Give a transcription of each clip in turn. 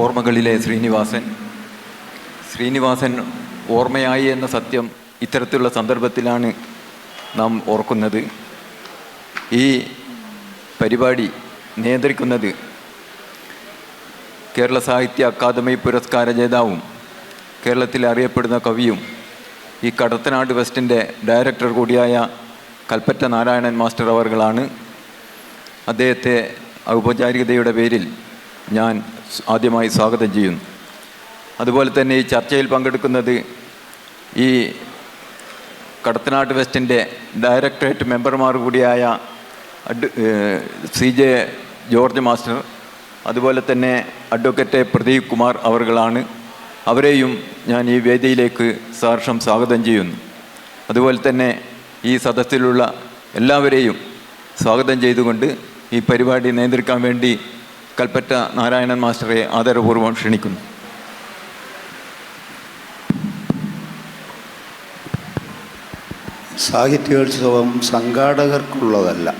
ഓർമ്മകളിലെ ശ്രീനിവാസൻ. ശ്രീനിവാസൻ ഓർമ്മയായി എന്ന സത്യം ഇത്തരത്തിലുള്ള സന്ദർഭത്തിലാണ് നാം ഓർക്കുന്നത്. ഈ പരിപാടി നിയന്ത്രിക്കുന്നത് കേരള സാഹിത്യ അക്കാദമി പുരസ്കാര ജേതാവും കേരളത്തിൽ അറിയപ്പെടുന്ന കവിയും ഈ കടത്തനാട് വെസ്റ്റിന്റെ ഡയറക്ടർ കൂടിയായ കൽപ്പറ്റ നാരായണൻ മാസ്റ്റർ അവർകളാണ്. അദ്ദേഹത്തെ ഔപചാരികതയുടെ പേരിൽ ഞാൻ ആദ്യമായി സ്വാഗതം ചെയ്യുന്നു. അതുപോലെ തന്നെ ഈ ചർച്ചയിൽ പങ്കെടുക്കുന്നത് ഈ കടത്തനാട്ട് വെസ്റ്റിന്റെ ഡയറക്ടറേറ്റ് മെമ്പർമാർ കൂടിയായ സി ജെ ജോർജ് മാസ്റ്റർ അതുപോലെ തന്നെ അഡ്വക്കേറ്റ് പ്രദീപ് കുമാർ അവർകളാണ് അവരെയും ഞാൻ ഈ വേദിയിലേക്ക് സഹർഷം സ്വാഗതം ചെയ്യുന്നു. അതുപോലെ തന്നെ ഈ സദസ്സിലുള്ള എല്ലാവരെയും സ്വാഗതം ചെയ്തുകൊണ്ട് ഈ പരിപാടി നിയന്ത്രിക്കാൻ വേണ്ടി കൽപ്പറ്റ നാരായണൻ മാസ്റ്ററെ ആദരപൂർവം ക്ഷണിക്കുന്നു. സാഹിത്യോത്സവം സംഘാടകർക്കുള്ളതല്ല.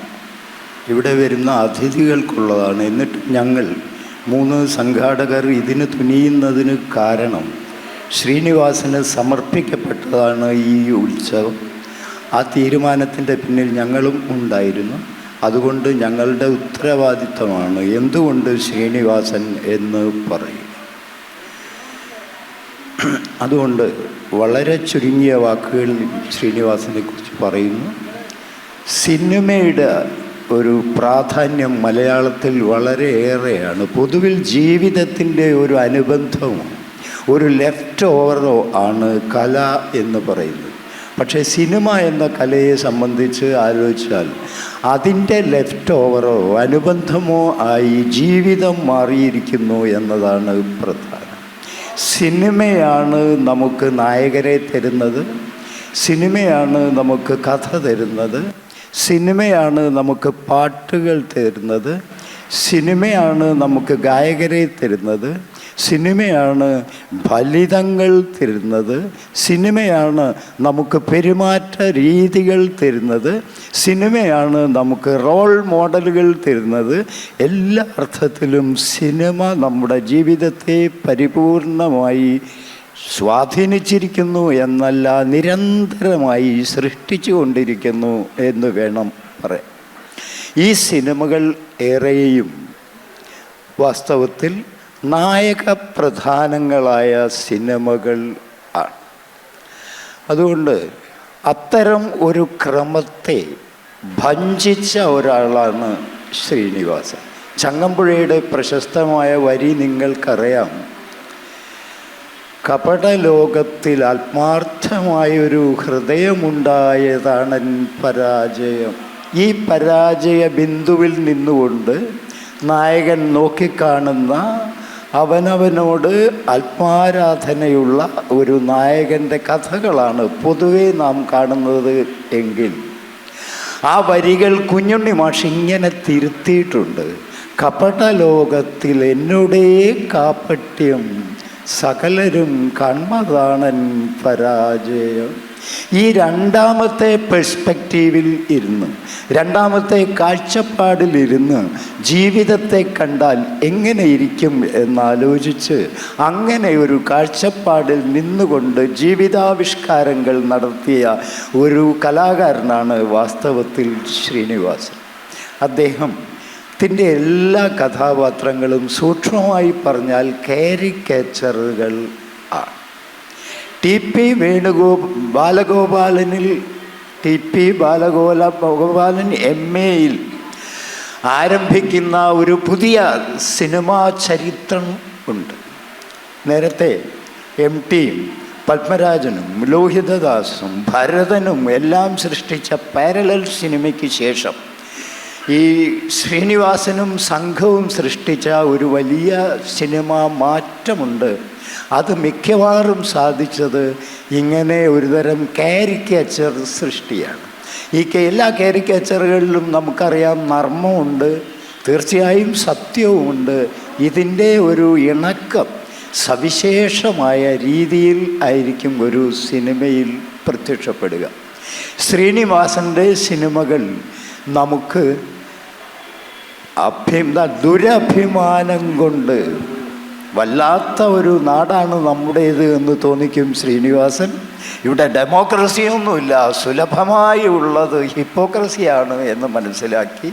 ഇവിടെ വരുന്ന അതിഥികൾക്കുള്ളതാണ്. എന്നിട്ട് ഞങ്ങൾ മൂന്ന് സംഘാടകർ ഇതിന് തുനിയുന്നതിന് കാരണം ശ്രീനിവാസന് സമർപ്പിക്കപ്പെട്ടതാണ് ഈ ഉത്സവം. ആ തീരുമാനത്തിന്റെ പിന്നിൽ ഞങ്ങളും ഉണ്ടായിരുന്നു. അതുകൊണ്ട് ഞങ്ങളുടെ ഉത്തരവാദിത്തമാണ് എന്തുകൊണ്ട് ശ്രീനിവാസൻ എന്ന് പറയും. അതുകൊണ്ട് വളരെ ചുരുങ്ങിയ വാക്കുകളിൽ ശ്രീനിവാസനെ കുറിച്ച് പറയുന്നു. സിനിമയുടെ ഒരു പ്രാധാന്യം മലയാളത്തിൽ വളരെയേറെയാണ്. പൊതുവിൽ ജീവിതത്തിന്റെ ഒരു അനുബന്ധവും ഒരു ലെഫ്റ്റ് ഓവറോ ആണ് കല എന്ന് പറയുന്നത്. പക്ഷേ സിനിമ എന്ന കലയെ സംബന്ധിച്ച് ആലോചിച്ചാൽ അതിന്റെ ലെഫ്റ്റ് ഓവറോ അനുബന്ധമോ ആയി ജീവിതം മാറിയിരിക്കുന്നു എന്നതാണ് പ്രധാനം. സിനിമയാണ് നമുക്ക് നായകരെ തരുന്നത് സിനിമയാണ് നമുക്ക് കഥ തരുന്നത് സിനിമയാണ് നമുക്ക് പാട്ടുകൾ തരുന്നത് സിനിമയാണ് നമുക്ക് ഗായകരെ തരുന്നത് സിനിമയാണ് ഫലിതങ്ങൾ തരുന്നത്. സിനിമയാണ് നമുക്ക് പെരുമാറ്റ രീതികൾ തരുന്നത്. സിനിമയാണ് നമുക്ക് റോൾ മോഡലുകൾ തരുന്നത്. എല്ലാ അർത്ഥത്തിലും സിനിമ നമ്മുടെ ജീവിതത്തെ പരിപൂർണമായി സ്വാധീനിച്ചിരിക്കുന്നു എന്നല്ല നിരന്തരമായി സൃഷ്ടിച്ചു കൊണ്ടിരിക്കുന്നു എന്ന് വേണം പറയാൻ. ഈ സിനിമകൾ ഏറെയും വാസ്തവത്തിൽ നായക പ്രധാനങ്ങളായ സിനിമകൾ ആണ് അതുകൊണ്ട് അത്തരം ഒരു ക്രമത്തെ ഭഞ്ചിച്ച ഒരാളാണ് ശ്രീനിവാസൻ. ചങ്ങമ്പുഴയുടെ പ്രശസ്തമായ വരി നിങ്ങൾക്കറിയാം. കപടലോകത്തിൽ ആത്മാർത്ഥമായൊരു ഹൃദയമുണ്ടായതാണ് പരാജയം. ഈ പരാജയ ബിന്ദുവിൽ നിന്നുകൊണ്ട് നായകൻ നോക്കിക്കാണുന്ന അവനവനോട് ആത്മാരാധനയുള്ള ഒരു നായകന്റെ കഥകളാണ് പൊതുവെ നാം കാണുന്നത് എങ്കിൽ. ആ വരികൾ കുഞ്ഞുണ്ണി മാഷ് ഇങ്ങനെ തിരുത്തിയിട്ടുണ്ട്. കപടലോകത്തിൽ എന്നോടേ കാപ്പട്യം സകലരും കൺമതാണൻ പരാജയം. ഈ രണ്ടാമത്തെ പെർസ്പെക്റ്റീവിൽ ഇരുന്ന് രണ്ടാമത്തെ കാഴ്ചപ്പാടിലിരുന്ന് ജീവിതത്തെ കണ്ടാൽ എങ്ങനെയിരിക്കും എന്നാലോചിച്ച് അങ്ങനെ ഒരു കാഴ്ചപ്പാടിൽ നിന്നുകൊണ്ട് ജീവിതാവിഷ്കാരങ്ങൾ നടത്തിയ ഒരു കലാകാരനാണ് വാസ്തവത്തിൽ ശ്രീനിവാസൻ. അദ്ദേഹം ത്തിന്റെ എല്ലാ കഥാപാത്രങ്ങളും സൂക്ഷ്മമായി പറഞ്ഞാൽ കാരിക്കേച്ചറുകൾ ടി പി വേണുഗോ ബാലഗോപാലനിൽ ടി പി ബാലഗോല ഗോപാലൻ എം എയിൽ ആരംഭിക്കുന്ന ഒരു പുതിയ സിനിമാ ചരിത്രം ഉണ്ട്. നേരത്തെ എം ടിയും പത്മരാജനും ലോഹിതദാസും ഭരതനും എല്ലാം സൃഷ്ടിച്ച പാരലൽ സിനിമയ്ക്ക് ശേഷം ഈ ശ്രീനിവാസനും സംഘവും സൃഷ്ടിച്ച ഒരു വലിയ സിനിമ മാറ്റമുണ്ട്. അത് മിക്കവാറും സാധിച്ചത് ഇങ്ങനെ ഒരുതരം കാരിക്കേച്ചർ സൃഷ്ടിയാണ്. ഈ എല്ലാ കാരിക്കേച്ചറുകളിലും നമുക്കറിയാം നർമ്മമുണ്ട് തീർച്ചയായും സത്യവുമുണ്ട്. ഇതിന്റെ ഒരു ഇണക്കം സവിശേഷമായ രീതിയിൽ ആയിരിക്കും ഒരു സിനിമയിൽ പ്രത്യക്ഷപ്പെടുക. ശ്രീനിവാസന്റെ സിനിമകൾ നമുക്ക് അഭ്യ ദുരഭിമാനം കൊണ്ട് വല്ലാത്ത ഒരു നാടാണ് നമ്മുടേത് എന്ന് തോന്നിക്കും ശ്രീനിവാസൻ. ഇവിടെ ഡെമോക്രസിയൊന്നുമില്ല സുലഭമായി ഉള്ളത് ഹിപ്പോക്രസിയാണ് എന്ന് മനസ്സിലാക്കി.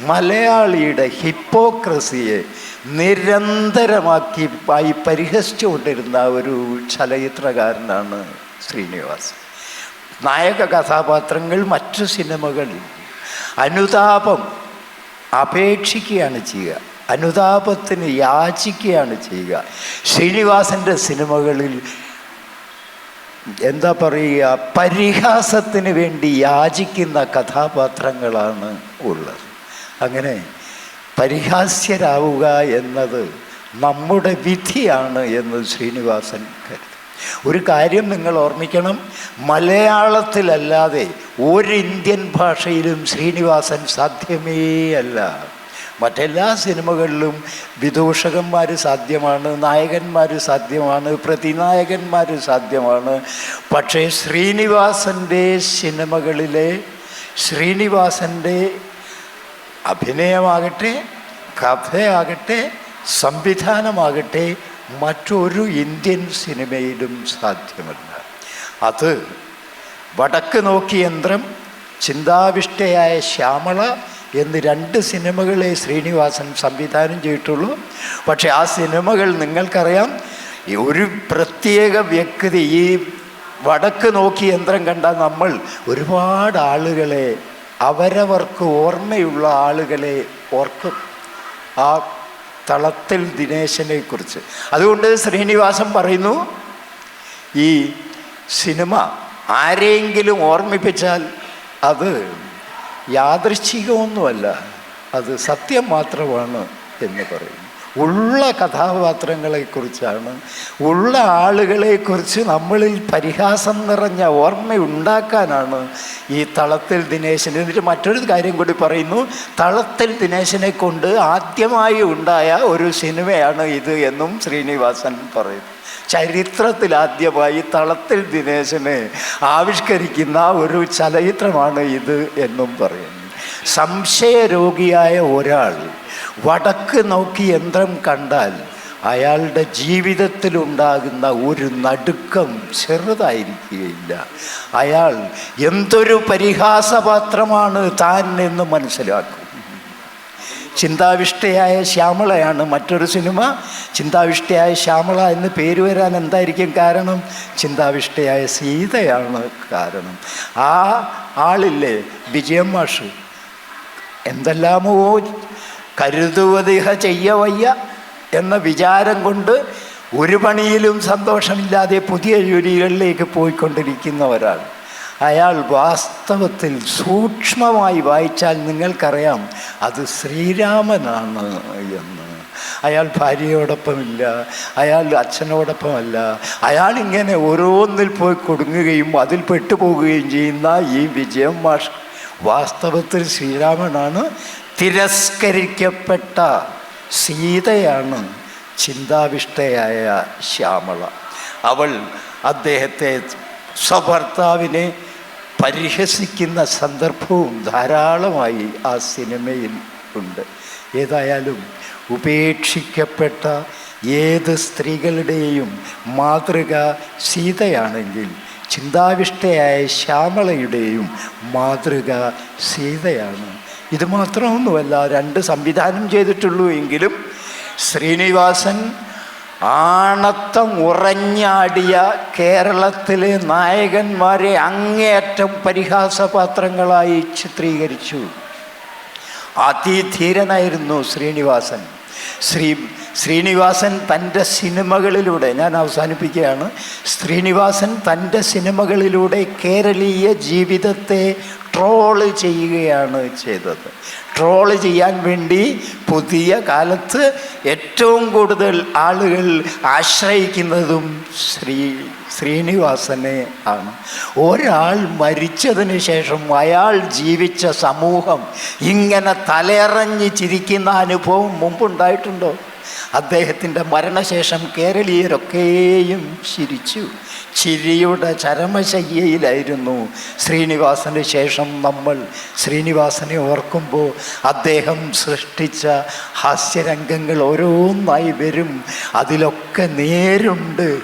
മലയാളിയുടെ ഹിപ്പോക്രസിയെ നിരന്തരമാക്കി ആയി പരിഹസിച്ചുകൊണ്ടിരുന്ന ഒരു ചലച്ചിത്രകാരനാണ് ശ്രീനിവാസൻ. നായക കഥാപാത്രങ്ങൾ മറ്റു സിനിമകളിൽ അനുതാപം അപേക്ഷിക്കുകയാണ് ചെയ്യുക. അനുതാപത്തിന് യാചിക്കുകയാണ് ചെയ്യുക. ശ്രീനിവാസന്റെ സിനിമകളിൽ എന്താ പറയുക? പരിഹാസത്തിന് വേണ്ടി യാചിക്കുന്ന കഥാപാത്രങ്ങളാണ് ഉള്ളത്. അങ്ങനെ പരിഹാസ്യരാവുക എന്നത് നമ്മുടെ വിധിയാണ് എന്ന് ശ്രീനിവാസൻ കരുതി ഒരു കാര്യം നിങ്ങൾ ഓർമ്മിക്കണം മലയാളത്തിലല്ലാതെ ഒരു ഇന്ത്യൻ ഭാഷയിലും ശ്രീനിവാസൻ സാധ്യമേ അല്ല മറ്റെല്ലാ സിനിമകളിലും വിദൂഷകന്മാർ സാധ്യമാണ് നായകന്മാർ സാധ്യമാണ് പ്രതിനായകന്മാർ സാധ്യമാണ്. പക്ഷേ ശ്രീനിവാസന്റെ സിനിമകളിലെ ശ്രീനിവാസന്റെ അഭിനയമാകട്ടെ കഥയാകട്ടെ സംവിധാനമാകട്ടെ മറ്റൊരു ഇന്ത്യൻ സിനിമയിലും സാധ്യമല്ല. അത് വടക്ക് നോക്കി യന്ത്രം ചിന്താവിഷ്ടയായ ശ്യാമള എന്ന് രണ്ട് സിനിമകളെ ശ്രീനിവാസൻ സംവിധാനം ചെയ്തിട്ടുള്ളൂ. പക്ഷേ ആ സിനിമകൾ നിങ്ങൾക്കറിയാം ഒരു പ്രത്യേക വ്യക്തി ഈ വടക്ക് നോക്കി യന്ത്രം കണ്ട നമ്മൾ ഒരുപാട് ആളുകളെ അവരവർക്ക് ഓർമ്മയുള്ള ആളുകളെ ഓർക്കും. ആ തളത്തിൽ ദിനേശനെ കുറിച്ച് അതുകൊണ്ട് ശ്രീനിവാസൻ പറയുന്നു ഈ സിനിമ ആരെങ്കിലും ഓർമ്മിപ്പിച്ചാൽ അത് യാദൃശ്ചികമൊന്നുമല്ല അത് സത്യം മാത്രമാണ് എന്ന് പറയുന്നു ഉള്ള കഥാപാത്രങ്ങളെക്കുറിച്ചാണ്. ഉള്ള ആളുകളെക്കുറിച്ച് നമ്മളിൽ പരിഹാസം നിറഞ്ഞ ഓർമ്മ ഉണ്ടാക്കാനാണ് ഈ തളത്തിൽ ദിനേശൻ. എന്നിട്ട് മറ്റൊരു കാര്യം കൂടി പറയുന്നു തളത്തിൽ ദിനേശനെ കൊണ്ട് ആദ്യമായി ഉണ്ടായ ഒരു സിനിമയാണ് ഇത് എന്നും ശ്രീനിവാസൻ പറയുന്നു. ചരിത്രത്തിൽ ആദ്യമായി തളത്തിൽ ദിനേശനെ ആവിഷ്കരിക്കുന്ന ഒരു ചലച്ചിത്രമാണ് ഇത് എന്നും പറയുന്നു. സംശയരോഗിയായ ഒരാൾ വടക്ക് നോക്കി യന്ത്രം കണ്ടാൽ അയാളുടെ ജീവിതത്തിലുണ്ടാകുന്ന ഒരു നടുക്കം ചെറുതായിരിക്കുകയില്ല അയാൾ എന്തൊരു പരിഹാസപാത്രമാണ് താൻ എന്ന് മനസ്സിലാക്കും. ചിന്താവിഷ്ടയായ ശ്യാമളയാണ് മറ്റൊരു സിനിമ. ചിന്താവിഷ്ടയായ ശ്യാമള എന്ന് പേര് വരാൻ എന്തായിരിക്കും കാരണം? ചിന്താവിഷ്ടയായ സീതയാണ് കാരണം. ആ ആളില്ലേ വിജയം മാഷ്? എന്തെല്ലാമോ കരുതുവതിഹ ചെയ്യവയ്യ എന്ന വിചാരം കൊണ്ട് ഒരു പണിയിലും സന്തോഷമില്ലാതെ പുതിയ ജോലികളിലേക്ക് പോയിക്കൊണ്ടിരിക്കുന്ന ഒരാൾ അയാൾ വാസ്തവത്തിൽ സൂക്ഷ്മമായി വായിച്ചാൽ നിങ്ങൾക്കറിയാം അത് ശ്രീരാമനാണ് എന്ന്. അയാൾ ഭാര്യയോടൊപ്പമില്ല അയാൾ അച്ഛനോടൊപ്പമല്ല അയാൾ ഇങ്ങനെ ഓരോന്നിൽ പോയി കൊടുങ്ങുകയും അതിൽ പെട്ടുപോകുകയും ചെയ്യുന്ന ഈ വിജയം വാസ്തവത്തിൽ ശ്രീരാമനാണ് തിരസ്കരിക്കപ്പെട്ട സീതയാണ് ചിന്താവിഷ്ടയായ ശ്യാമള. അവൾ അദ്ദേഹത്തെ സ്വഭർത്താവിനെ പരിഹസിക്കുന്ന സന്ദർഭവും ധാരാളമായി ആ സിനിമയിൽ ഉണ്ട്. ഏതായാലും ഉപേക്ഷിക്കപ്പെട്ട ഏത് സ്ത്രീകളുടെയും മാതൃക സീതയാണെങ്കിൽ ചിന്താവിഷ്ടയായ ശ്യാമളയുടെയും മാതൃക സീതയാണ്. ഇത് മാത്രമൊന്നുമല്ല രണ്ട് സംവിധാനം ചെയ്തിട്ടുള്ളൂ എങ്കിലും ശ്രീനിവാസൻ ആണത്തം ഉറഞ്ഞാടിയ കേരളത്തിലെ നായകന്മാരെ അങ്ങേയറ്റം പരിഹാസപാത്രങ്ങളായി ചിത്രീകരിച്ചു. അതിധീരനായിരുന്നു ശ്രീനിവാസൻ. ശ്രീ ശ്രീനിവാസൻ തന്റെ സിനിമകളിലൂടെ ഞാൻ അവസാനിപ്പിക്കുകയാണ് ശ്രീനിവാസൻ തന്റെ സിനിമകളിലൂടെ കേരളീയ ജീവിതത്തെ ട്രോൾ ചെയ്യുകയാണ് ചെയ്തത്. ട്രോൾ ചെയ്യാൻ വേണ്ടി പുതിയ കാലത്ത് ഏറ്റവും കൂടുതൽ ആളുകൾ ആശ്രയിക്കുന്നതും ശ്രീ ശ്രീനിവാസനെ ആണ്. ഒരാൾ മരിച്ചതിന് ശേഷം അയാൾ ജീവിച്ച സമൂഹം ഇങ്ങനെ തലയറഞ്ഞ് ചിരിക്കുന്ന അനുഭവം മുമ്പുണ്ടായിട്ടുണ്ടോ? അദ്ദേഹത്തിന്റെ മരണശേഷം കേരളീയരൊക്കെയും ചിരിച്ചു. ചിരിയുടെ ചരമശയ്യയിലായിരുന്നു ശ്രീനിവാസന് ശേഷം നമ്മൾ. ശ്രീനിവാസനെ ഓർക്കുമ്പോൾ അദ്ദേഹം സൃഷ്ടിച്ച ഹാസ്യരംഗങ്ങൾ ഓരോന്നായി വരും. അതിലൊക്കെ നേരുണ്ട്.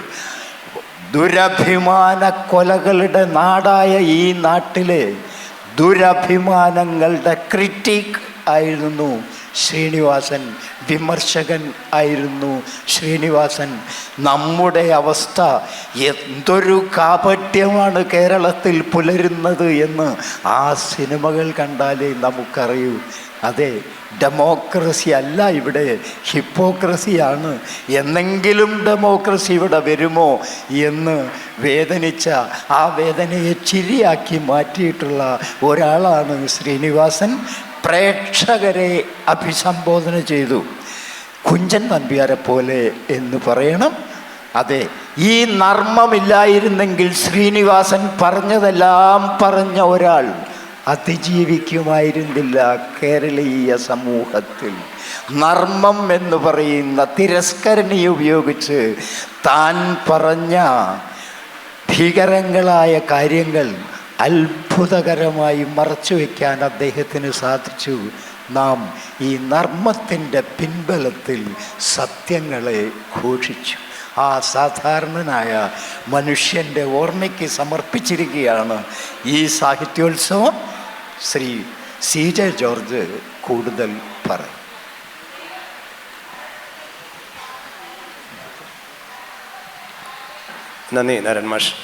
ദുരഭിമാന കൊലകളുടെ നാടായ ഈ നാട്ടിലെ ദുരഭിമാനങ്ങളുടെ ക്രിറ്റിക് ആയിരുന്നു ശ്രീനിവാസൻ വിമർശകൻ ആയിരുന്നു. ശ്രീനിവാസൻ നമ്മുടെ അവസ്ഥ എന്തൊരു കാപട്യമാണ് കേരളത്തിൽ പുലരുന്നത് എന്ന് ആ സിനിമകൾ കണ്ടാലേ നമുക്കറിയൂ. അതെ ഡെമോക്രസി അല്ല ഇവിടെ ഹിപ്പോക്രസിയാണ്. എന്നെങ്കിലും ഡെമോക്രസി ഇവിടെ വരുമോ എന്ന് വേദനിച്ച ആ വേദനയെ ചിരിയാക്കി മാറ്റിയിട്ടുള്ള ഒരാളാണ് ശ്രീനിവാസൻ. പ്രേക്ഷകരെ അഭിസംബോധന ചെയ്തു. കുഞ്ചൻ നമ്പ്യാരെ പോലെ എന്ന് പറയണം. അതെ ഈ നർമ്മമില്ലായിരുന്നെങ്കിൽ ശ്രീനിവാസൻ പറഞ്ഞതെല്ലാം പറഞ്ഞ ഒരാൾ അതിജീവിക്കുമായിരുന്നില്ല കേരളീയ സമൂഹത്തിൽ. നർമ്മം എന്ന് പറയുന്ന തിരസ്കരണി ഉപയോഗിച്ച് താൻ പറഞ്ഞ ഭീകരങ്ങളായ കാര്യങ്ങൾ അത്ഭുതകരമായി മറച്ചു വയ്ക്കാൻ അദ്ദേഹത്തിന് സാധിച്ചു. നാം ഈ നർമ്മത്തിന്റെ പിൻബലത്തിൽ സത്യങ്ങളെ ഘോഷിച്ചു. ആ സാധാരണനായ മനുഷ്യന്റെ ഓർമ്മയ്ക്ക് സമർപ്പിച്ചിരിക്കുകയാണ് ഈ സാഹിത്യോത്സവം. ശ്രീ സി ജെ ജോർജ് കൂടുതൽ പറയും. നന്ദി നാരായൺ മാഷ്.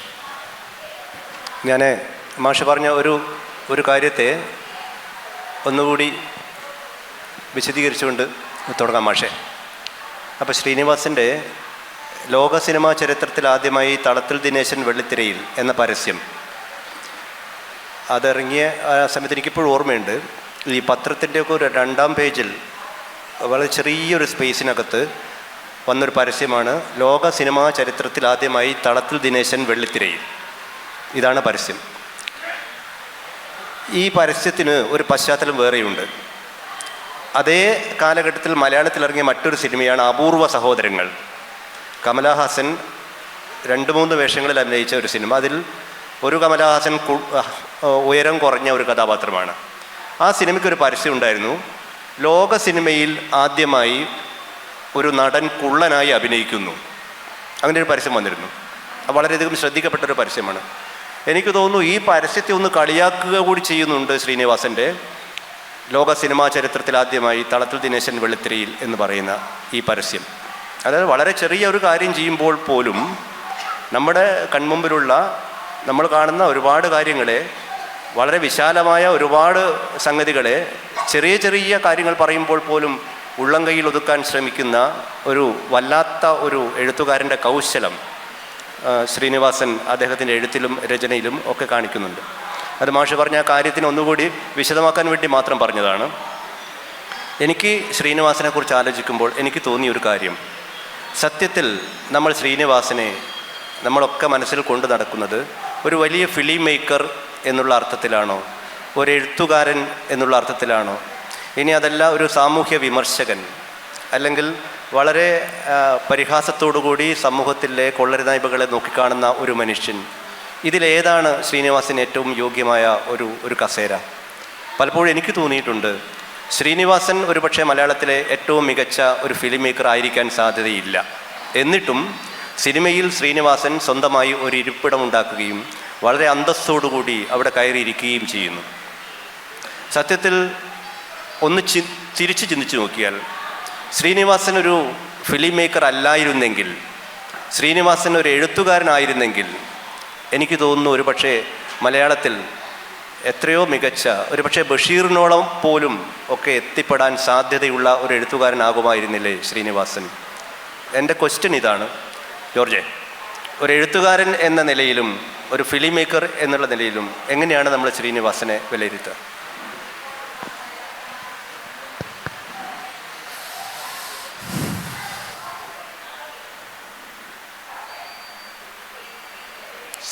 ഞാൻ മാഷ് പറഞ്ഞ ഒരു ഒരു കാര്യത്തെ ഒന്നുകൂടി വിശദീകരിച്ചുകൊണ്ട് തുടങ്ങാം മാഷെ. അപ്പോൾ ശ്രീനിവാസിന്റെ ലോക സിനിമാ ചരിത്രത്തിൽ ആദ്യമായി തളത്തിൽ ദിനേശൻ വെള്ളിത്തിരയിൽ എന്ന പരസ്യം. അതിറങ്ങിയ ആ സമയത്ത് എനിക്കിപ്പോഴും ഓർമ്മയുണ്ട്. ഈ പത്രത്തിന്റെയൊക്കെ ഒരു രണ്ടാം പേജിൽ വളരെ ചെറിയൊരു സ്പേസിനകത്ത് വന്നൊരു പരസ്യമാണ് ലോക സിനിമാ ചരിത്രത്തിൽ ആദ്യമായി തളത്തിൽ ദിനേശൻ വെള്ളിത്തിരയിൽ. ഇതാണ് പരസ്യം. ഈ പരസ്യത്തിന് ഒരു പശ്ചാത്തലം വേറെയുണ്ട്. അതേ കാലഘട്ടത്തിൽ മലയാളത്തിൽ ഇറങ്ങിയ മറ്റൊരു സിനിമയാണ് അപൂർവ സഹോദരങ്ങൾ. കമലഹാസൻ രണ്ട് മൂന്ന് വേഷങ്ങളിൽ അഭിനയിച്ച ഒരു സിനിമ. അതിൽ ഒരു കമലഹാസൻ ഉയരം കുറഞ്ഞ ഒരു കഥാപാത്രമാണ്. ആ സിനിമയ്ക്ക് ഒരു പരസ്യം ഉണ്ടായിരുന്നു. ലോക സിനിമയിൽ ആദ്യമായി ഒരു നടൻ കുള്ളനായി അഭിനയിക്കുന്നു. അങ്ങനെ ഒരു പരസ്യം വന്നിരുന്നു. വളരെയധികം ശ്രദ്ധിക്കപ്പെട്ട ഒരു പരസ്യമാണ്. എനിക്ക് തോന്നുന്നു ഈ പരസ്യത്തെ ഒന്ന് കളിയാക്കുക കൂടി ചെയ്യുന്നുണ്ട് ശ്രീനിവാസന്റെ ലോക സിനിമാ ചരിത്രത്തിൽ ആദ്യമായി തളത്തിൽ ദിനേശൻ വെളുത്തിരിയിൽ എന്ന് പറയുന്ന ഈ പരസ്യം. അതായത് വളരെ ചെറിയ ഒരു കാര്യം ചെയ്യുമ്പോൾ പോലും നമ്മുടെ കൺമുമ്പിലുള്ള നമ്മൾ കാണുന്ന ഒരുപാട് കാര്യങ്ങളെ വളരെ വിശാലമായ ഒരുപാട് സംഗതികളെ ചെറിയ ചെറിയ കാര്യങ്ങൾ പറയുമ്പോൾ പോലും ഉള്ളം കയ്യിൽ ഒതുക്കാൻ ശ്രമിക്കുന്ന ഒരു വല്ലാത്ത ഒരു എഴുത്തുകാരന്റെ കൗശലം ശ്രീനിവാസൻ അദ്ദേഹത്തിന്റെ എഴുത്തിലും രചനയിലും ഒക്കെ കാണിക്കുന്നുണ്ട്. അത് മാഷ് പറഞ്ഞ ആ കാര്യത്തിന് ഒന്നുകൂടി വിശദമാക്കാൻ വേണ്ടി മാത്രം പറഞ്ഞതാണ്. എനിക്ക് ശ്രീനിവാസനെ കുറിച്ച് ആലോചിക്കുമ്പോൾ എനിക്ക് തോന്നിയ ഒരു കാര്യം. സത്യത്തിൽ നമ്മൾ ശ്രീനിവാസനെ നമ്മളൊക്കെ മനസ്സിൽ കൊണ്ടു നടക്കുന്നത് ഒരു വലിയ ഫിലിം മേക്കർ എന്നുള്ള അർത്ഥത്തിലാണോ ഒരു എഴുത്തുകാരൻ എന്നുള്ള അർത്ഥത്തിലാണോ ഇനി അതല്ല ഒരു സാമൂഹ്യ വിമർശകൻ അല്ലെങ്കിൽ വളരെ പരിഹാസത്തോടുകൂടി സമൂഹത്തിലെ കൊള്ളരുതായ്മകളെ നോക്കിക്കാണുന്ന ഒരു മനുഷ്യൻ. ഇതിലേതാണ് ശ്രീനിവാസിന് ഏറ്റവും യോഗ്യമായ ഒരു ഒരു കസേര. പലപ്പോഴും എനിക്ക് തോന്നിയിട്ടുണ്ട് ശ്രീനിവാസൻ ഒരുപക്ഷെ മലയാളത്തിലെ ഏറ്റവും മികച്ച ഒരു ഫിലിം മേക്കർ ആയിരിക്കാൻ സാധ്യതയില്ല. എന്നിട്ടും സിനിമയിൽ ശ്രീനിവാസൻ സ്വന്തമായി ഒരു ഇരിപ്പിടം ഉണ്ടാക്കുകയും വളരെ അന്തസ്സോടുകൂടി അവിടെ കയറിയിരിക്കുകയും ചെയ്യുന്നു. സത്യത്തിൽ ഒന്ന് ചി തിരിച്ച് ചിന്തിച്ചു നോക്കിയാൽ ശ്രീനിവാസൻ ഒരു ഫിലിം മേക്കർ അല്ലായിരുന്നെങ്കിൽ ശ്രീനിവാസൻ ഒരു എഴുത്തുകാരനായിരുന്നെങ്കിൽ എനിക്ക് തോന്നുന്നു ഒരു പക്ഷേ മലയാളത്തിൽ എത്രയോ മികച്ച ഒരു പക്ഷേ ബഷീറിനോളം പോലും ഒക്കെ എത്തിപ്പെടാൻ സാധ്യതയുള്ള ഒരു എഴുത്തുകാരനാകുമായിരുന്നില്ലേ ശ്രീനിവാസൻ? എന്റെ ക്വസ്റ്റ്യൻ ഇതാണ്. ജോർജെ ഒരു എഴുത്തുകാരൻ എന്ന നിലയിലും ഒരു ഫിലിം മേക്കർ എന്നുള്ള നിലയിലും എങ്ങനെയാണ് നമ്മൾ ശ്രീനിവാസനെ വിലയിരുത്തുക?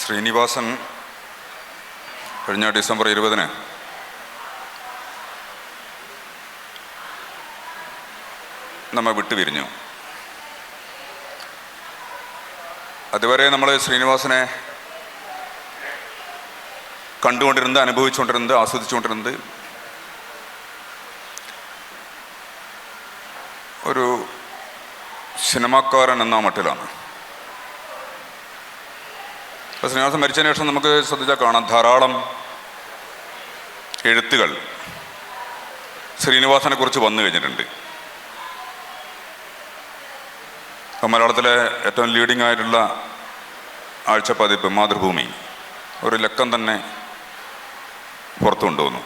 ശ്രീനിവാസൻ കഴിഞ്ഞ ഡിസംബർ ഇരുപതിന് നമ്മെ വിട്ടുപിരിഞ്ഞു. അതുവരെ നമ്മൾ ശ്രീനിവാസനെ കണ്ടുകൊണ്ടിരുന്നത് അനുഭവിച്ചുകൊണ്ടിരുന്നത് ആസ്വദിച്ചുകൊണ്ടിരുന്നത് ഒരു സിനിമാക്കാരൻ എന്ന മട്ടിലാണ്. അപ്പോൾ ശ്രീനിവാസൻ മരിച്ചതിന് ശേഷം നമുക്ക് ശ്രദ്ധിച്ചാൽ കാണാം. ധാരാളം എഴുത്തുകൾ ശ്രീനിവാസനെ കുറിച്ച് വന്നു കഴിഞ്ഞിട്ടുണ്ട്. ഇപ്പം മലയാളത്തിലെ ഏറ്റവും ലീഡിംഗ് ആയിട്ടുള്ള ആഴ്ചപ്പതിപ്പ് മാതൃഭൂമി ഒരു ലക്കം തന്നെ പുറത്തു കൊണ്ടുവന്നു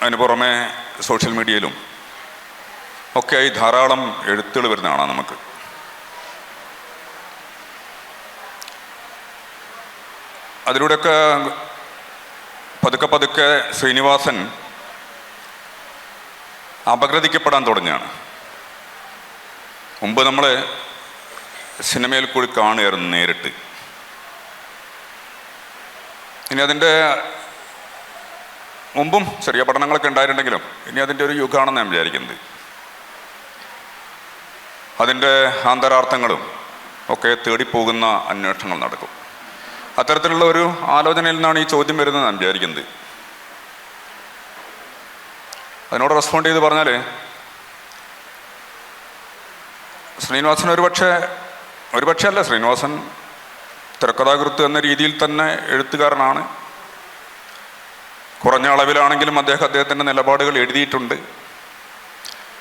അതിന് പുറമെ സോഷ്യൽ മീഡിയയിലും ഒക്കെയായി ധാരാളം എഴുത്തുകൾ വരുന്നതാണ് നമുക്ക്. അതിലൂടെയൊക്കെ പതുക്കെ പതുക്കെ ശ്രീനിവാസൻ അപഗ്രഥിക്കപ്പെടാൻ തുടങ്ങിയാണ് മുമ്പ് നമ്മൾ സിനിമയിൽ കൂടി കാണുകയായിരുന്നു നേരിട്ട്. ഇനി അതിന്റെ മുമ്പും ചെറിയ പഠനങ്ങളൊക്കെ ഉണ്ടായിട്ടുണ്ടെങ്കിലും ഇനി അതിന്റെ ഒരു യുഗമാണെന്ന് ഞാൻ വിചാരിക്കുന്നത്. അതിന്റെ ആന്തരാർത്ഥങ്ങളും ഒക്കെ തേടിപ്പോകുന്ന അന്വേഷണങ്ങൾ നടക്കും. അത്തരത്തിലുള്ള ഒരു ആലോചനയിൽ നിന്നാണ് ഈ ചോദ്യം വരുന്നത് ഞാൻ വിചാരിക്കുന്നത്. അതിനോട് റെസ്പോണ്ട് ചെയ്ത് പറഞ്ഞാൽ ശ്രീനിവാസൻ ഒരുപക്ഷെ ഒരുപക്ഷെ അല്ല ശ്രീനിവാസൻ തിരക്കഥാകൃത്ത് എന്ന രീതിയിൽ തന്നെ എഴുത്തുകാരനാണ്. കുറഞ്ഞ അളവിലാണെങ്കിലും അദ്ദേഹം അദ്ദേഹത്തിന്റെ നിലപാടുകൾ എഴുതിയിട്ടുണ്ട്.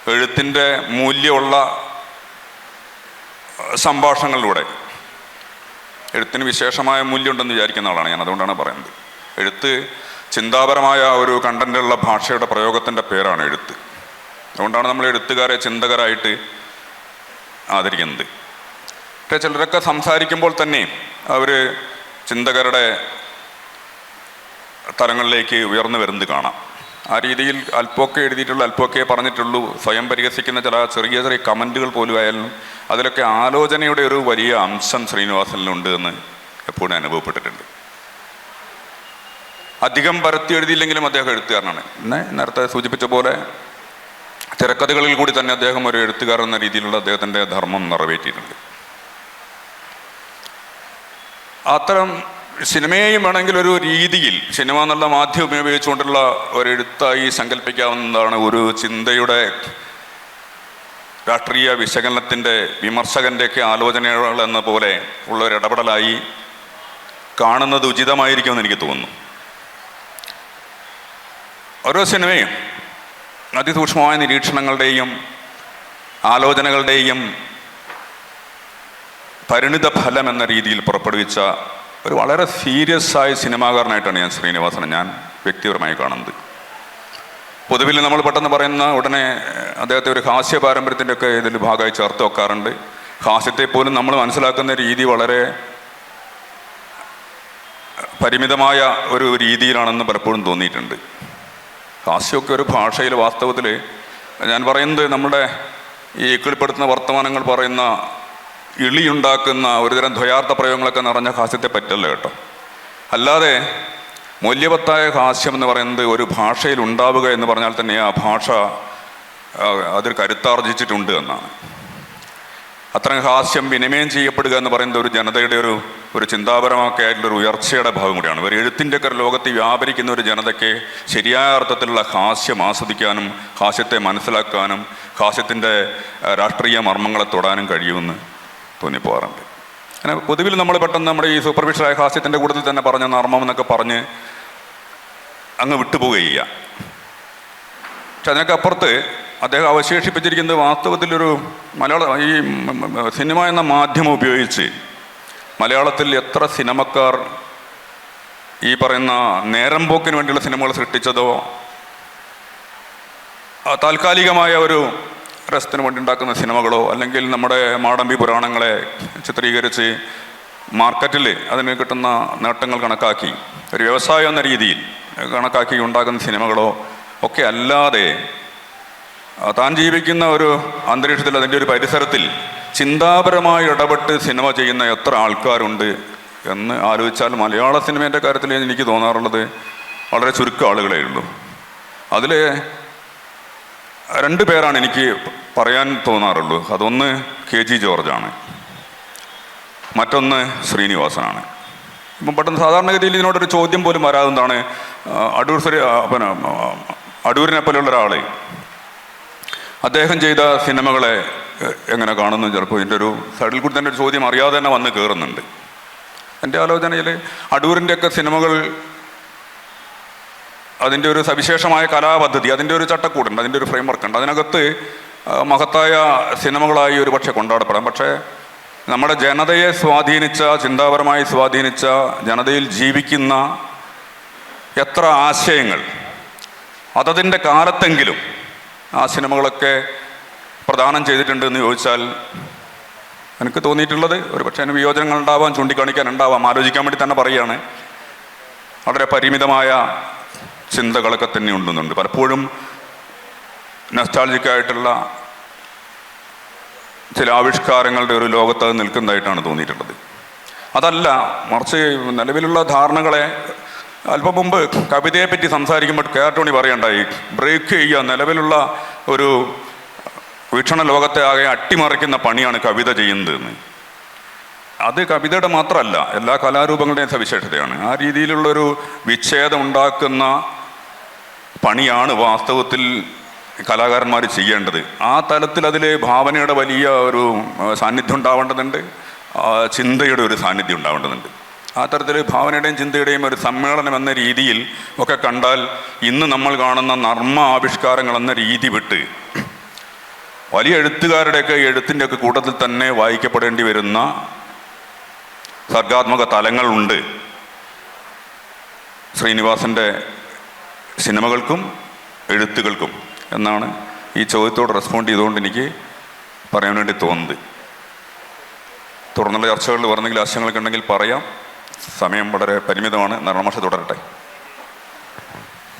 എഴുത്തിന്റെ മൂല്യമുള്ള സംഭാഷണങ്ങളിലൂടെ. എഴുത്തിന് വിശേഷമായ മൂല്യമുണ്ടെന്ന് വിചാരിക്കുന്ന ആളാണ് ഞാൻ അതുകൊണ്ടാണ് പറയുന്നത്. എഴുത്ത് ചിന്താപരമായ ഒരു കണ്ടന്റുള്ള ഭാഷയുടെ പ്രയോഗത്തിന്റെ പേരാണ് എഴുത്ത്. അതുകൊണ്ടാണ് നമ്മൾ എഴുത്തുകാരെ ചിന്തകരായിട്ട് ആദരിക്കുന്നത്. പക്ഷേ ചിലരൊക്കെ സംസാരിക്കുമ്പോൾ തന്നെ അവർ ചിന്തകരുടെ തലങ്ങളിലേക്ക് ഉയർന്നു വരുന്നത് കാണാം. ആ രീതിയിൽ അല്പമൊക്കെ എഴുതിയിട്ടുള്ള അല്പമൊക്കെ പറഞ്ഞിട്ടുള്ളൂ. സ്വയം പരിഹസിക്കുന്ന ചില ചെറിയ ചെറിയ കമന്റുകൾ പോലും ആയാലും അതിലൊക്കെ ആലോചനയുടെ ഒരു വലിയ അംശം ശ്രീനിവാസനിലുണ്ട് എന്ന് എപ്പോഴും അനുഭവപ്പെട്ടിട്ടുണ്ട്. അധികം പരത്തി എഴുതിയില്ലെങ്കിലും അദ്ദേഹം എഴുത്തുകാരനാണ്. പിന്നെ നേരത്തെ സൂചിപ്പിച്ച പോലെ തിരക്കഥകളിൽ കൂടി തന്നെ അദ്ദേഹം ഒരു എഴുത്തുകാരൻ എന്ന രീതിയിലുള്ള അദ്ദേഹത്തിന്റെ ധർമ്മം നിറവേറ്റിയിട്ടുണ്ട്. അത്തരം സിനിമയെയും വേണമെങ്കിൽ ഒരു രീതിയിൽ സിനിമ എന്നുള്ള മാധ്യമം ഉപയോഗിച്ചുകൊണ്ടുള്ള ഒരു എഴുത്തായി സങ്കല്പിക്കാവുന്നതാണ് ഒരു ചിന്തയുടെ രാഷ്ട്രീയ വിശകലനത്തിന്റെ വിമർശകന്റെയൊക്കെ ആലോചനകൾ എന്ന പോലെ ഉള്ള ഒരു ഇടപെടലായി കാണുന്നത് ഉചിതമായിരിക്കുമെന്ന് എനിക്ക് തോന്നുന്നു. ഓരോ സിനിമയും അതിസൂക്ഷ്മമായ നിരീക്ഷണങ്ങളുടെയും ആലോചനകളുടെയും പരിണിത ഫലം എന്ന രീതിയിൽ പുറപ്പെടുവിച്ച ഒരു വളരെ സീരിയസ് ആയ സിനിമാകാരനായിട്ടാണ് ഞാൻ ശ്രീനിവാസനെ ഞാൻ വ്യക്തിപരമായി കാണുന്നത്. പൊതുവിൽ നമ്മൾ പെട്ടെന്ന് പറയുന്ന ഉടനെ അദ്ദേഹത്തെ ഒരു ഹാസ്യ പാരമ്പര്യത്തിന്റെ ഒക്കെ ഇതിൽ ഭാഗമായി ചേർത്ത് വെക്കാറുണ്ട്. ഹാസ്യത്തെ പോലും നമ്മൾ മനസ്സിലാക്കുന്ന രീതി വളരെ പരിമിതമായ ഒരു രീതിയിലാണെന്ന് പലപ്പോഴും തോന്നിയിട്ടുണ്ട്. ഹാസ്യമൊക്കെ ഒരു ഭാഷയിൽ വാസ്തവത്തിൽ ഞാൻ പറയുന്നത് നമ്മുടെ ഈ ഇക്കിളിപ്പെടുത്തുന്ന വർത്തമാനങ്ങൾ പറയുന്ന ഇളിയുണ്ടാക്കുന്ന ഒരുതരം ദ്വയാർത്ഥ പ്രയോഗങ്ങളൊക്കെ നിറഞ്ഞ ഹാസ്യത്തെ പറ്റല്ല കേട്ടോ? അല്ലാതെ മൂല്യവത്തായ ഹാസ്യം എന്ന് പറയുന്നത് ഒരു ഭാഷയിൽ ഉണ്ടാവുക എന്ന് പറഞ്ഞാൽ തന്നെ ആ ഭാഷ അതിൽ കരുത്താർജിച്ചിട്ടുണ്ട് എന്നാണ്. അത്തരം ഹാസ്യം വിനിമയം ചെയ്യപ്പെടുക എന്ന് പറയുന്നത് ഒരു ജനതയുടെ ഒരു ഒരു ചിന്താപരമൊക്കെ ആയിട്ടുള്ള ഒരു ഉയർച്ചയുടെ ഭാഗം കൂടിയാണ്. ഒരു എഴുത്തിന്റെ ഒക്കെ ലോകത്ത് വ്യാപരിക്കുന്ന ഒരു ജനതയ്ക്ക് ശരിയായ അർത്ഥത്തിലുള്ള ഹാസ്യം ആസ്വദിക്കാനും ഹാസ്യത്തെ മനസ്സിലാക്കാനും ഹാസ്യത്തിന്റെ രാഷ്ട്രീയ മർമ്മങ്ങളെ തൊടാനും കഴിയുമെന്ന് തോന്നിപ്പോകാറുണ്ട് അങ്ങനെ പൊതുവിൽ നമ്മൾ പെട്ടെന്ന് നമ്മുടെ ഈ സൂപ്പർഫിഷ്യലായ ഹാസ്യത്തിന്റെ കൂടുതൽ തന്നെ പറഞ്ഞ നർമ്മം എന്നൊക്കെ പറഞ്ഞ് അങ്ങ് വിട്ടുപോവുകയില്ല. പക്ഷെ അതിനൊക്കെ അദ്ദേഹം അവശേഷിപ്പിച്ചിരിക്കുന്നത് വാസ്തവത്തിലൊരു മലയാള ഈ സിനിമ എന്ന മാധ്യമം ഉപയോഗിച്ച് മലയാളത്തിൽ എത്ര സിനിമക്കാർ ഈ പറയുന്ന നേരം പോക്കിന് വേണ്ടിയുള്ള സിനിമകൾ സൃഷ്ടിച്ചതോ താൽക്കാലികമായ ഒരു രസത്തിന് വേണ്ടി ഉണ്ടാക്കുന്ന സിനിമകളോ അല്ലെങ്കിൽ നമ്മുടെ മാടമ്പി പുരാണങ്ങളെ ചിത്രീകരിച്ച് മാർക്കറ്റിൽ അതിന് കിട്ടുന്ന നേട്ടങ്ങൾ കണക്കാക്കി ഒരു വ്യവസായം എന്ന രീതിയിൽ കണക്കാക്കി ഉണ്ടാക്കുന്ന സിനിമകളോ ഒക്കെ അല്ലാതെ താൻ ജീവിക്കുന്ന ഒരു അന്തരീക്ഷത്തിൽ അതിന്റെ ഒരു പരിസരത്തിൽ ചിന്താപരമായി ഇടപെട്ട് സിനിമ ചെയ്യുന്ന എത്ര ആൾക്കാരുണ്ട് എന്ന് ആലോചിച്ചാൽ മലയാള സിനിമേന്റെ കാര്യത്തിൽ എനിക്ക് തോന്നാറുള്ളത് വളരെ ചുരുക്കം ആളുകളേ ഉള്ളൂ. അതിൽ രണ്ട് പേരാണ് എനിക്ക് പറയാൻ തോന്നാറുള്ളൂ. അതൊന്ന് കെ ജി ജോർജാണ്. മറ്റൊന്ന് ശ്രീനിവാസനാണ്. ഇപ്പം പെട്ടെന്ന് സാധാരണഗതിയിൽ ഇതിനോടൊരു ചോദ്യം പോലും വരാതെന്താണ് അടൂർ ശ്രീ പിന്നെ അടൂരിനെ പോലെയുള്ള ഒരാൾ അദ്ദേഹം ചെയ്ത സിനിമകളെ എങ്ങനെ കാണുന്നു ചിലപ്പോൾ ഇതിന്റെ ഒരു സൈഡിൽ കൂടി തന്നെ ഒരു ചോദ്യം അറിയാതെ തന്നെ വന്ന് കയറുന്നുണ്ട് എന്റെ ആലോചനയിൽ അടൂരിന്റെയൊക്കെ സിനിമകൾ അതിന്റെ ഒരു സവിശേഷമായ കലാപദ്ധതി അതിന്റെ ഒരു ചട്ടക്കൂടുണ്ട് അതിന്റെ ഒരു ഫ്രെയിം വർക്ക് ഉണ്ട് അതിനകത്ത് മഹത്തായ സിനിമകളായി ഒരു പക്ഷേ കൊണ്ടാടപ്പെടാം. പക്ഷേ നമ്മുടെ ജനതയെ സ്വാധീനിച്ച ചിന്താപരമായി സ്വാധീനിച്ച ജനതയിൽ ജീവിക്കുന്ന എത്ര ആശയങ്ങൾ അതതിന്റെ കാലത്തെങ്കിലും ആ സിനിമകളൊക്കെ പ്രദാനം ചെയ്തിട്ടുണ്ട് എന്ന് ചോദിച്ചാൽ എനിക്ക് തോന്നിയിട്ടുള്ളത് ഒരു പക്ഷേ അതിന് വിയോജനങ്ങൾ ഉണ്ടാവാം ചൂണ്ടിക്കാണിക്കാൻ ഉണ്ടാവാം ആലോചിക്കാൻ വേണ്ടി തന്നെ പറയുകയാണ്. വളരെ പരിമിതമായ ചിന്തകളൊക്കെ തന്നെ ഉണ്ടെന്നുണ്ട്. പലപ്പോഴും നസ്റ്റാളജിക്കായിട്ടുള്ള ചില ആവിഷ്കാരങ്ങളുടെ ഒരു ലോകത്ത് അത് നിൽക്കുന്നതായിട്ടാണ് തോന്നിയിട്ടുള്ളത്. അതല്ല മറിച്ച് നിലവിലുള്ള ധാരണകളെ അല്പം മുമ്പ് കവിതയെ പറ്റി സംസാരിക്കുമ്പോൾ ടോണി പറയണ്ടായി ബ്രേക്ക് ചെയ്യുക. നിലവിലുള്ള ഒരു വീക്ഷണ ലോകത്തെ ആകെ അട്ടിമറിക്കുന്ന പണിയാണ് കവിത ചെയ്യുന്നത് എന്ന് അത് കവിതയുടെ മാത്രമല്ല എല്ലാ കലാരൂപങ്ങളുടെയും സവിശേഷതയാണ്. ആ രീതിയിലുള്ളൊരു വിച്ഛേദം ഉണ്ടാക്കുന്ന പണിയാണ് വാസ്തവത്തിൽ കലാകാരന്മാർ ചെയ്യേണ്ടത്. ആ തലത്തിൽ അതിൽ ഭാവനയുടെ വലിയ ഒരു സാന്നിധ്യം ഉണ്ടാവേണ്ടതുണ്ട്. ചിന്തയുടെ ഒരു സാന്നിധ്യം ഉണ്ടാവേണ്ടതുണ്ട്. ആ തരത്തിൽ ഭാവനയുടെയും ചിന്തയുടെയും ഒരു സമ്മേളനം എന്ന രീതിയിൽ ഒക്കെ കണ്ടാൽ ഇന്ന് നമ്മൾ കാണുന്ന നർമ്മ ആവിഷ്കാരങ്ങൾ എന്ന രീതി വിട്ട് വലിയ എഴുത്തുകാരുടെയൊക്കെ എഴുത്തിന്റെയൊക്കെ കൂട്ടത്തിൽ തന്നെ വായിക്കപ്പെടേണ്ടി വരുന്ന സർഗാത്മക തലങ്ങളുണ്ട് ശ്രീനിവാസന്റെ സിനിമകൾക്കും എഴുത്തുകൾക്കും എന്നാണ് ഈ ചോദ്യത്തോട് റെസ്പോണ്ട് ചെയ്തുകൊണ്ട് എനിക്ക് പറയാൻ വേണ്ടി തോന്നുന്നത്. തുടർന്നുള്ള ചർച്ചകളിൽ പറഞ്ഞെങ്കിൽ ആശയങ്ങളൊക്കെ ഉണ്ടെങ്കിൽ പറയാം. സമയം വളരെ പരിമിതമാണ്. നരണമാഷ തുടരട്ടെ.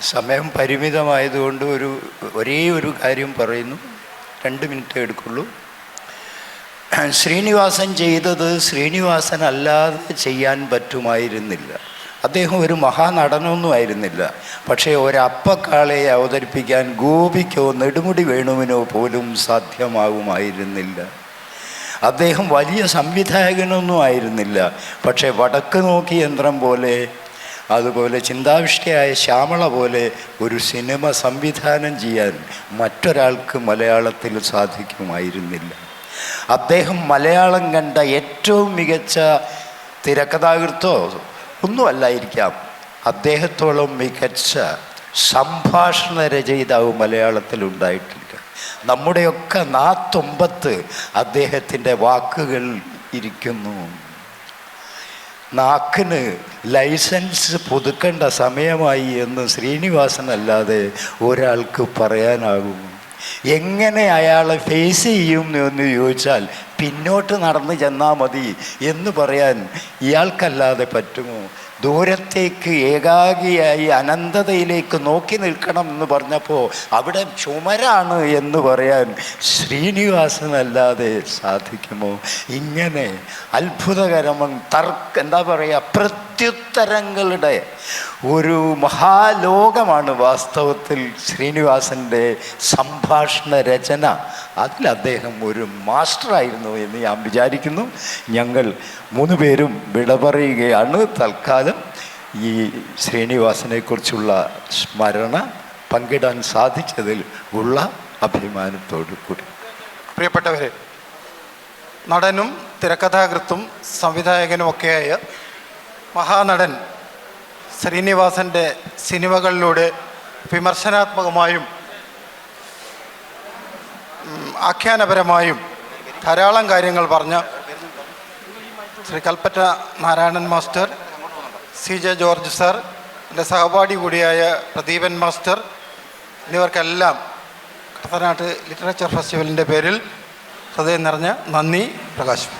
സമയം പരിമിതമായതുകൊണ്ട് ഒരു ഒരേ ഒരു കാര്യം പറയുന്നു. രണ്ട് മിനിറ്റ് എടുക്കുള്ളൂ. ശ്രീനിവാസൻ ചെയ്തത് ശ്രീനിവാസൻ അല്ലാതെ ചെയ്യാൻ പറ്റുമായിരുന്നില്ല. അദ്ദേഹം ഒരു മഹാനടനൊന്നും ആയിരുന്നില്ല. പക്ഷേ ഒരപ്പക്കാളെ അവതരിപ്പിക്കാൻ ഗോപിക്കോ നെടുമുടി വേണുവിനോ പോലും സാധ്യമാകുമായിരുന്നില്ല അദ്ദേഹം വലിയ സംവിധായകനൊന്നും ആയിരുന്നില്ല. പക്ഷേ വടക്ക് നോക്കി യന്ത്രം പോലെ അതുപോലെ ചിന്താവിഷ്ടയായ ശ്യാമള പോലെ ഒരു സിനിമ സംവിധാനം ചെയ്യാൻ മറ്റൊരാൾക്ക് മലയാളത്തിൽ സാധിക്കുമായിരുന്നില്ല. അദ്ദേഹം മലയാളം കണ്ട ഏറ്റവും മികച്ച തിരക്കഥാകൃത്തോ ഒന്നുമല്ലായിരിക്കാം. അദ്ദേഹത്തോളം മികച്ച സംഭാഷണ രചയിതാവ് മലയാളത്തിൽ ഉണ്ടായിട്ടില്ല നമ്മുടെയൊക്കെ നാത്തൊമ്പത്ത് അദ്ദേഹത്തിന്റെ വാക്കുകൾ ഇരിക്കുന്നു. നാക്കിന് ലൈസൻസ് പുതുക്കേണ്ട സമയമായി എന്ന് ശ്രീനിവാസനല്ലാതെ ഒരാൾക്ക് പറയാനാകും എങ്ങനെ അയാളെ ഫേസ് ചെയ്യും എന്ന് ചോദിച്ചാൽ പിന്നോട്ട് നടന്ന് ചെന്നാൽ മതി എന്ന് പറയാൻ ഇയാൾക്കല്ലാതെ പറ്റുമോ? ദൂരത്തേക്ക് ഏകാഗിയായി അനന്തതയിലേക്ക് നോക്കി നിൽക്കണം എന്ന് പറഞ്ഞപ്പോൾ അവിടെ ചുമരാണ് എന്ന് പറയാൻ ശ്രീനിവാസനല്ലാതെ സാധിക്കുമോ? ഇങ്ങനെ അത്ഭുതകരമൻ തർക്ക എന്താ പറയുക പ്രത്യുത്തരങ്ങളുടെ ഒരു മഹാലോകമാണ് വാസ്തവത്തിൽ ശ്രീനിവാസന്റെ സംഭാഷണ രചന. അതിൽ അദ്ദേഹം ഒരു മാസ്റ്ററായിരുന്നു എന്ന് ഞാൻ വിചാരിക്കുന്നു. ഞങ്ങൾ മൂന്ന് പേരും വിട പറയുകയാണ് തൽക്കാലം ഈ ശ്രീനിവാസനെക്കുറിച്ചുള്ള സ്മരണ പങ്കിടാൻ സാധിച്ചതിൽ ഉള്ള അഭിമാനത്തോടു കൂടി. പ്രിയപ്പെട്ടവരെ നടനും തിരക്കഥാകൃത്തും സംവിധായകനുമൊക്കെയായ മഹാനടൻ ശ്രീനിവാസന്റെ സിനിമകളിലൂടെ വിമർശനാത്മകമായും ആഖ്യാനപരമായും ധാരാളം കാര്യങ്ങൾ പറഞ്ഞ Shri Kalpetta Narayanan master C J George sir എന്റെ സഹപാഠി കൂടിയായ പ്രദീപൻ മാസ്റ്റർ എന്നിവർക്കെല്ലാം കടത്തനാട്ട് ലിറ്ററേച്ചർ ഫെസ്റ്റിവലിന്റെ പേരിൽ ഹൃദയം നിറഞ്ഞ നന്ദി പ്രകാശം.